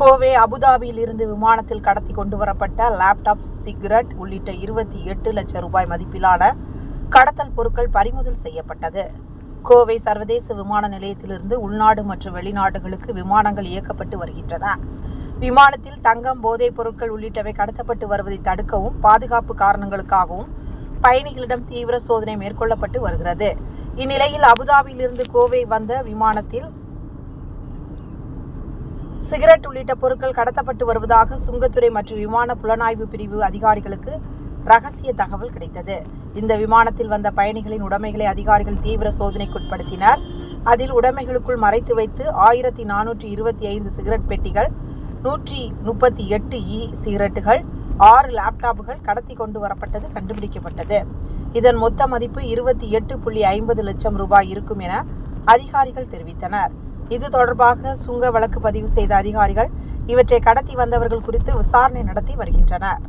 கோவை அபுதாபியில் இருந்து விமானத்தில் கடத்தி கொண்டு வரப்பட்ட லேப்டாப் சிகரெட் உள்ளிட்ட இருபத்தி எட்டு லட்சம் ரூபாய் மதிப்பிலான கடத்தல் பொருட்கள் பறிமுதல் செய்யப்பட்டது. கோவை சர்வதேச விமான நிலையத்திலிருந்து உள்நாடு மற்றும் வெளிநாடுகளுக்கு விமானங்கள் இயக்கப்பட்டு வருகின்றன. விமானத்தில் தங்கம் போதைப் பொருட்கள் உள்ளிட்டவை கடத்தப்பட்டு வருவதை தடுக்கவும் பாதுகாப்பு காரணங்களுக்காகவும் பயணிகளிடம் தீவிர சோதனை மேற்கொள்ளப்பட்டு வருகிறது. இந்நிலையில் அபுதாபியிலிருந்து கோவை வந்த விமானத்தில் சிகரெட் உள்ளிட்ட பொருட்கள் கடத்தப்பட்டு வருவதாக சுங்கத்துறை மற்றும் விமான புலனாய்வு பிரிவு அதிகாரிகளுக்கு ரகசிய தகவல் கிடைத்தது. இந்த விமானத்தில் வந்த பயணிகளின் உடைமைகளை அதிகாரிகள் தீவிர சோதனைக்குட்படுத்தினர். அதில் உடைமைகளுக்குள் மறைத்து வைத்து ஆயிரத்தி நானூற்றி இருபத்தி ஐந்து சிகரெட் பெட்டிகள் நூற்றி முப்பத்தி எட்டு இ சிகரெட்டுகள் ஆறு லேப்டாப்புகள் கடத்தி கொண்டு வரப்பட்டது கண்டுபிடிக்கப்பட்டது. இதன் மொத்த மதிப்பு இருபத்தி எட்டு புள்ளி ஐம்பது லட்சம் ரூபாய் இருக்கும் என அதிகாரிகள் தெரிவித்தனர். இது தொடர்பாக சுங்க வழக்கு பதிவு செய்த அதிகாரிகள் இவற்றை கடத்தி வந்தவர்கள் குறித்து விசாரணை நடத்தி வருகின்றனர்.